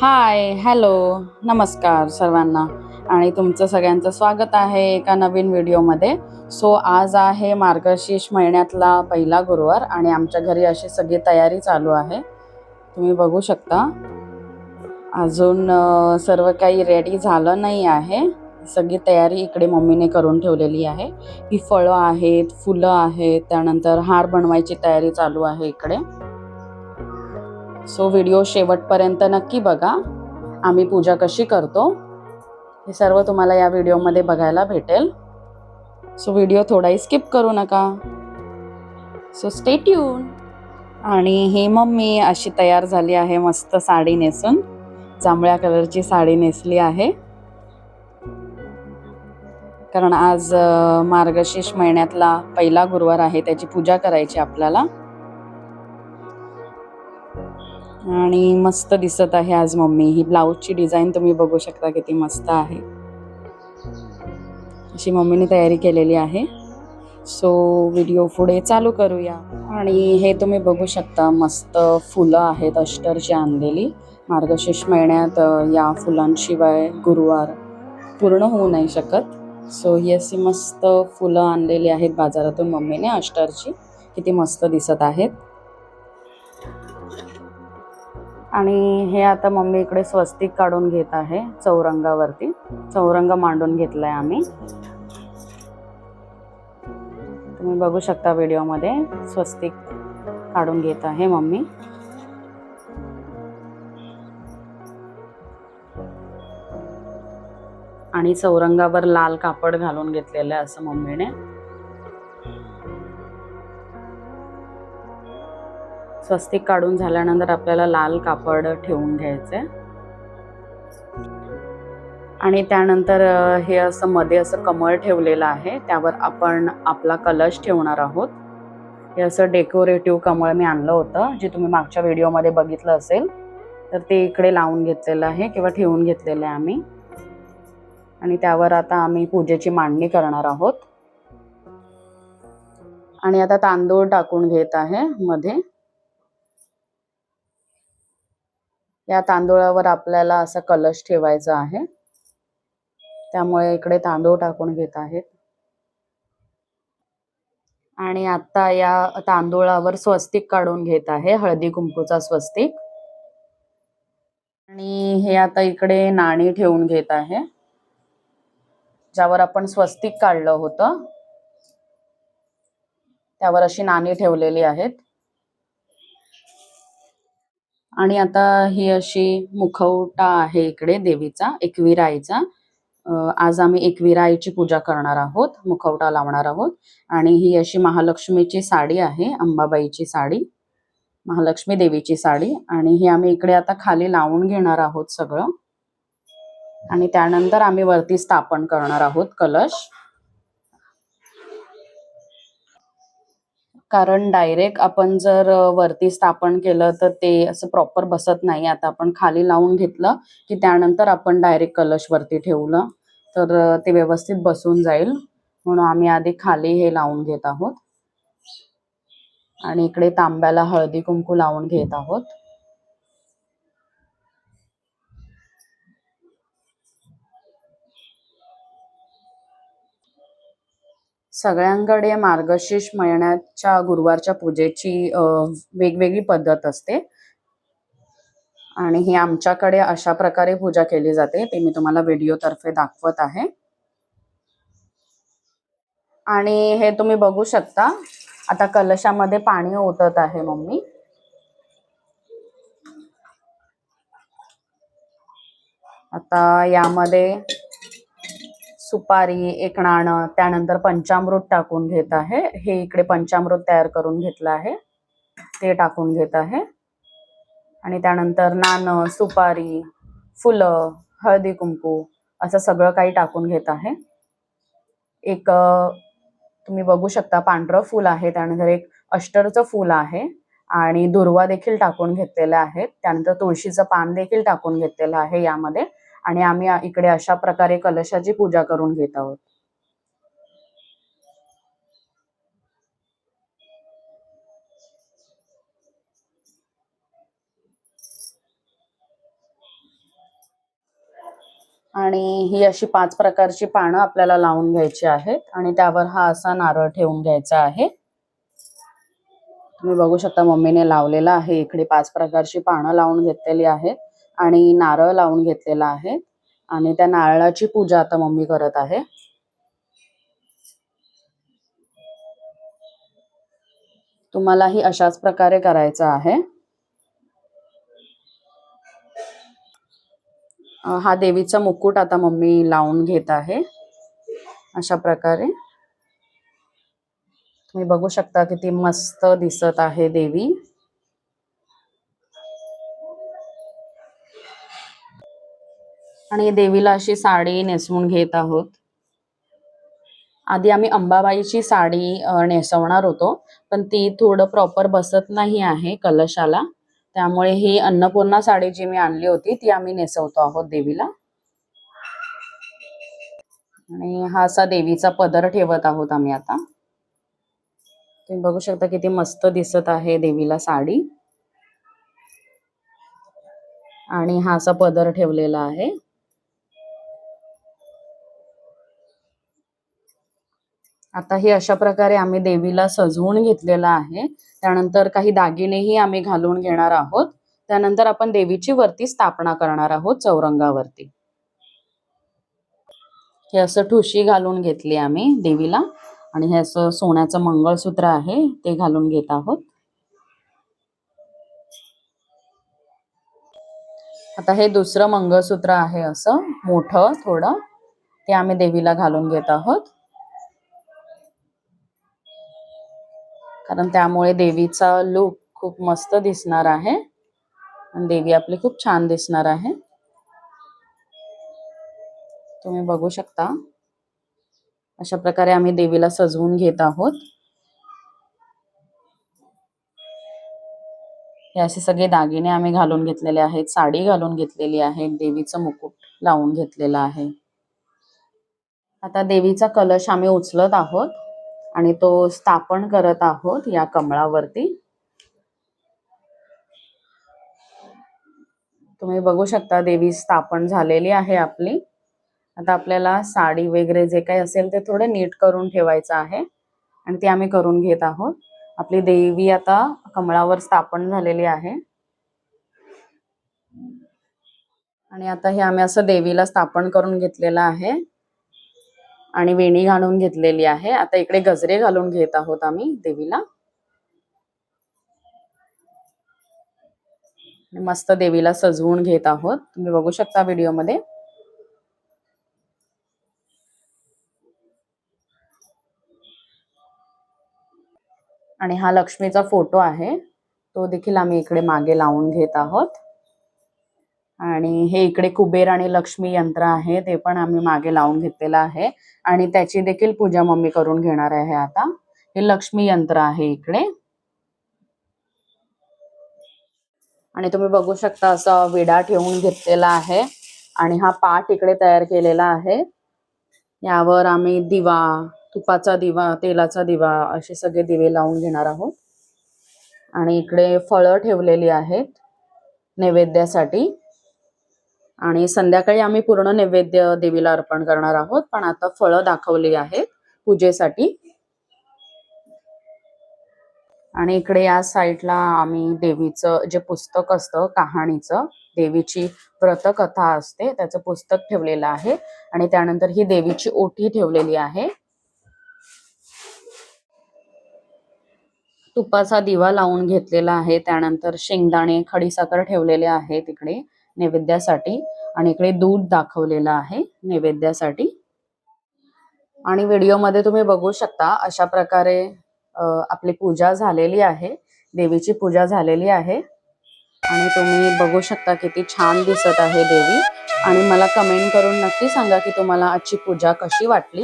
Hi hello नमस्कार सर्वांना. आणि तुमचं सगळ्यांचं स्वागत आहे एका नवीन व्हिडिओमध्ये. सो आज आहे मार्गशीर्ष महिन्यातला पहिला गुरुवार आणि आमच्या घरी अशी सगळी तयारी चालू आहे. तुम्ही बघू शकता. अजून सर्व काही रेडी झालं नाही आहे. सगळी तयारी इकडे मम्मीने करून ठेवलेली आहे. ही फळं आहेत फुलं आहेत त्यानंतर हार बनवायची तयारी चालू आहे इकडे. सो व्हिडिओ शेवटपर्यंत नक्की बघा. आम्ही पूजा कशी करतो हे सर्व तुम्हाला या व्हिडिओमध्ये बघायला भेटेल. सो व्हिडिओ थोडाही स्किप करू नका. सो स्टे ट्यून आणि ही मम्मी अशी तयार झाली आहे मस्त साडी नेसून. जांभळ्या कलरची साडी नेसली आहे. कारण आज मार्गशीर्ष महिन्यातला पहिला गुरुवार आहे त्याची पूजा करायची आपल्याला. आणि मस्त दिसत आहे आज मम्मी. ही ब्लाऊजची डिझाईन तुम्ही बघू शकता किती मस्त आहे. अशी मम्मीने तयारी केलेली आहे. सो व्हिडिओ पुढे चालू करूया. आणि हे तुम्ही बघू शकता मस्त फुलं आहेत अष्टरची आणलेली. मार्गशीर्ष महिन्यात या फुलांशिवाय गुरुवार पूर्ण होऊ नाही शकत. सो ही अशी मस्त फुलं आणलेली आहेत बाजारातून मम्मीने अष्टरची किती मस्त दिसत आहेत. आणि हे आता मम्मी इकडे स्वस्तिक काढून घेत आहे चौरंगावरती. चौरंग मांडून घेतलाय आम्ही. तुम्ही बघू शकता व्हिडिओमध्ये स्वस्तिक काढून घेत आहे मम्मी. आणि चौरंगावर लाल कापड घालून घेतलेलं आहे असं मम्मीने. स्वस्तिक काढून झाल्यानंतर आपल्याला लाल कापड ठेवून घ्यायचंय. आणि त्यानंतर हे असं मध्ये असं कमळ ठेवलेलं आहे. त्यावर आपण आपला कलश ठेवणार आहोत. हे असं डेकोरेटिव्ह कमळ मी आणलं होतं जे तुम्ही मागच्या व्हिडिओमध्ये बघितलं असेल. तर ते इकडे लावून घेतलेलं आहे किंवा ठेवून घेतलेलं आहे आम्ही. आणि त्यावर आता आम्ही पूजेची मांडणी करणार आहोत. आणि आता तांदूळ टाकून घेत आहे मध्ये. या तांदूळावर आपल्याला असा कलश ठेवायचा आहे. त्यामुळे इकडे तांदूळ टाकून घेत आहेत. आणि आता या तांदूळावर स्वस्तिक काढून घेत आहे. हळदी कुंकूचा स्वस्तिक. आणि हे आता इकडे नाणी ठेवून घेत आहे. ज्यावर आपण स्वस्तिक काढलं होतं. त्यावर अशी नाणी ठेवलेली आहेत. आणि आता ही अशी मुखवटा आहे इकडे देवीचा एकविराईचा. आज आम्ही एकवीरा आईची पूजा करणार आहोत मुखवटा लावणार आहोत. आणि ही अशी महालक्ष्मीची साडी आहे अंबाबाईची साडी महालक्ष्मी देवीची साडी. आणि ही आम्ही इकडे आता खाली लावून घेणार आहोत सगळं. आणि त्यानंतर आम्ही वरती स्थापन करणार आहोत कलश. कारण डायरेक्ट आपण जर वरती स्थापन केलं तर ते असं प्रॉपर बसत नाही. आता आपण खाली लावून घेतलं की त्यानंतर आपण डायरेक्ट कलश वरती ठेवलं तर ते व्यवस्थित बसून जाईल. म्हणून आम्ही आधी खाली हे लावून घेत आहोत. आणि इकडे तांब्याला हळदी कुंकू लावून घेत आहोत. सगळ्यांकडे मार्गशीर्ष महिन्याच्या गुरुवारच्या पूजेची वेगवेगळी पद्धत असते. आणि ही आमच्याकडे अशा प्रकारे पूजा केली जाते. ते मी तुम्हाला व्हिडिओ तर्फे दाखवत आहे. आणि हे तुम्ही बघू शकता. आता कलशामध्ये पाणी ओतत आहे मम्मी. आता यामध्ये सुपारी एक नाणं त्यानंतर पंचामृत टाकून घेत आहे. हे इकडे पंचामृत तयार करून घेतलं आहे. ते टाकून घेत आहे. आणि त्यानंतर नाणं सुपारी फुलं हळदी कुंकू असं सगळं काही टाकून घेत आहे. एक तुम्ही बघू शकता पांढरं फूल आहे. त्यानंतर एक अष्टरचं फूल आहे. आणि दुर्वा देखील टाकून घेतलेलं आहेत. त्यानंतर तुळशीचं पान देखील टाकून घेतलेलं आहे यामध्ये. आणि आम्ही इकडे अशा प्रकारे कलशाची पूजा करून घेत आहोत. आणि ही अशी पाच प्रकारची पानं आपल्याला लावून घ्यायची आहेत आणि त्यावर हा असा नारळ ठेवून घ्यायचा आहे. तुम्ही बघू शकता मम्मीने लावलेला आहे. इकडे पाच प्रकारची पानं लावून घेतलेली आहेत. आणि नारळ लावून घेतलेला आहे. आणि त्या नारळाची पूजा आता मम्मी करत आहे. तुम्हालाही अशाच प्रकारे करायचं आहे. हा देवीचा मुकुट आता मम्मी लावून घेत आहे. अशा प्रकारे. तुम्ही बघू शकता किती मस्त दिसत आहे देवी. आणि देवीला अशी साडी नेसवून घेत आहोत. आधी आम्ही अंबाबाईची साडी नेसवणार होतो पण ती थोडं प्रॉपर बसत नाही आहे कलशाला. त्यामुळे ही अन्नपूर्णा साडी जी मी आणली होती ती आम्ही नेसवतो आहोत देवीला. आणि हा असा देवीचा पदर ठेवत आहोत आम्ही आता. तुम्ही बघू शकता किती मस्त दिसत आहे देवीला साडी. आणि हा असा पदर ठेवलेला आहे. आता हे अशा प्रकारे आम्ही देवीला सजवून घेतलेलं आहे. त्यानंतर काही दागिनेही आम्ही घालून घेणार आहोत. त्यानंतर आपण देवीची वरती स्थापना करणार आहोत चौरंगावरती. हे असं ठुशी घालून घेतली आम्ही देवीला आणि हे असं सोन्याचं मंगळसूत्र आहे ते घालून घेत आहोत. आता हे दुसरं मंगळसूत्र आहे असं मोठं थोडं ते आम्ही देवीला घालून घेत आहोत. कारण त्यामुळे देवीचा लुक खूप मस्त दिसणार आहे. आणि देवी आपली खूप छान दिसणार आहे. तुम्ही बघू शकता. अशा प्रकारे आम्ही देवीला सजवून घेत आहोत. हे असे सगळे दागिने आम्ही घालून घेतलेले आहेत. साडी घालून घेतलेली आहे. देवीचं मुकुट लावून घेतलेलं आहे. आता देवीचा कलश आम्ही उचलत आहोत. आणि तो स्थापन करत आहोत या कमळावरती. तुम्ही बघू शकता देवी स्थापन झालेली आहे आपली. आता आपल्याला साडी वगैरे जे काही असेल ते थोडे नीट करून ठेवायचं आहे. आणि ते आम्ही करून घेत आहोत. आपली देवी आता कमळावर स्थापन झालेली आहे. आणि आता हे आम्ही असं देवीला स्थापन करून घेतलेलं आहे. आणि वेणी घालून घेतलेली आहे. आता इकडे गजरे घालून घेत आहोत आम्ही देवीला. मस्त देवीला सजवून घेत आहोत. तुम्ही बघू शकता व्हिडिओमध्ये. आणि हा लक्ष्मीचा फोटो आहे. तो देखील आम्ही इकडे मागे लावून घेत आहोत. आणि हे इकडे कुबेर आणि लक्ष्मी यंत्र आहे ते पण आम्ही मागे लावून घेतलेलं आहे. आणि त्याची देखील पूजा मम्मी करून घेणार आहे आता. हे लक्ष्मी यंत्र आहे इकडे. आणि तुम्ही बघू शकता असा विडा ठेवून घेतलेला आहे. आणि हा पाट इकडे तयार केलेला आहे. यावर आम्ही दिवा तुपाचा दिवा तेलाचा दिवा असे सगळे दिवे लावून घेणार आहोत. आणि इकडे फळं ठेवलेली आहेत नैवेद्यासाठी. आणि संध्याकाळी आम्ही पूर्ण नैवेद्य देवीला अर्पण करणार आहोत. पण आता फळं दाखवली आहेत पूजेसाठी. आणि इकडे या साईडला आम्ही देवीचं जे पुस्तक असतं कहाणीचं देवीची व्रतकथा असते त्याचं पुस्तक ठेवलेलं आहे. आणि त्यानंतर ही देवीची ओटी ठेवलेली आहे. तुपाचा दिवा लावून घेतलेला आहे. त्यानंतर शेंगदाणे खडीसाखर ठेवलेले आहे तिकडे नैवेद्यासाठी आणि इकडे दूध दाखवलेलं आहे नैवेद्यासाठी. आणि व्हिडिओमध्ये तुम्ही बघू शकता अशा प्रकारे आपली पूजा झालेली आहे देवीची पूजा झालेली आहे. आणि तुम्ही बघू शकता किती छान दिसत आहे देवी. आणि मला कमेंट करून नक्की सांगा की तुम्हाला आजची पूजा कशी वाटली.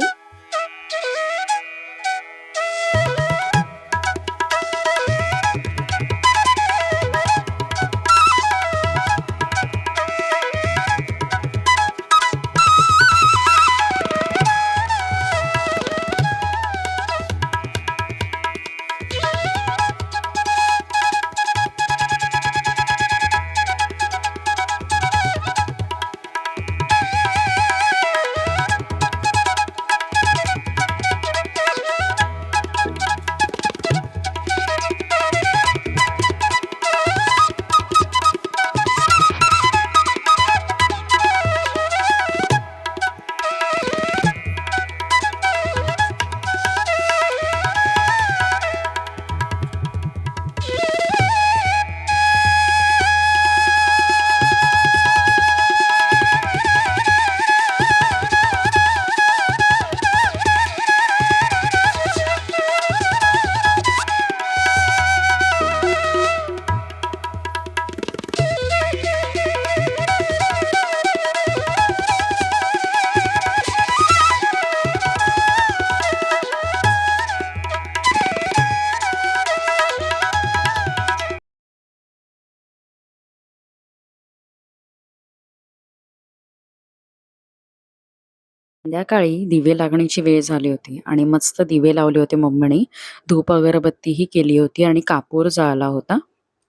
संध्याकाळी दिवे लागण्याची वेळ झाली होती आणि मस्त दिवे लावले होते मम्मीने. धूप अगरबत्तीही केली होती आणि कापूर जाळला होता.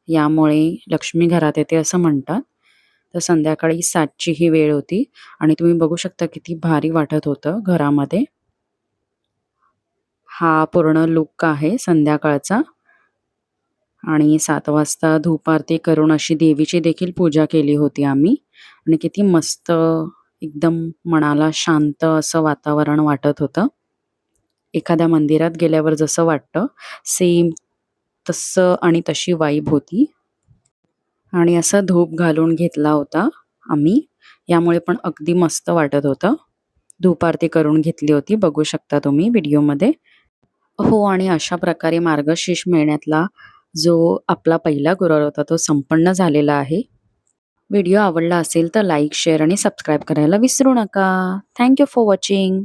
यामुळे लक्ष्मी घरात येते असं म्हणतात. तर संध्याकाळी सातची ही वेळ होती आणि तुम्ही बघू शकता किती भारी वाटत होतं घरामध्ये. हा पूर्ण लुक आहे संध्याकाळचा. आणि सात वाजता धूप आरती करून अशी देवीची देखील पूजा केली होती आम्ही. आणि किती मस्त एकदम मनाला शांत असं वातावरण वाटत होतं. एखाद्या मंदिरात गेल्यावर जसं वाटतं सेम तसं आणि तशी वाईब होती. आणि असा धूप घालून घेतला होता आम्ही. यामुळे पण अगदी मस्त वाटत होतं. धूप आरती करून घेतली होती बघू शकता तुम्ही व्हिडिओमध्ये. हो आणि अशा प्रकारे मार्गशीर्ष महिन्यातला जो आपला पहिला गुरुवार होता तो संपन्न झालेला आहे. व्हिडिओ आवडला असेल तर लाईक शेअर आणि सबस्क्राईब करायला विसरू नका. Thank you for watching.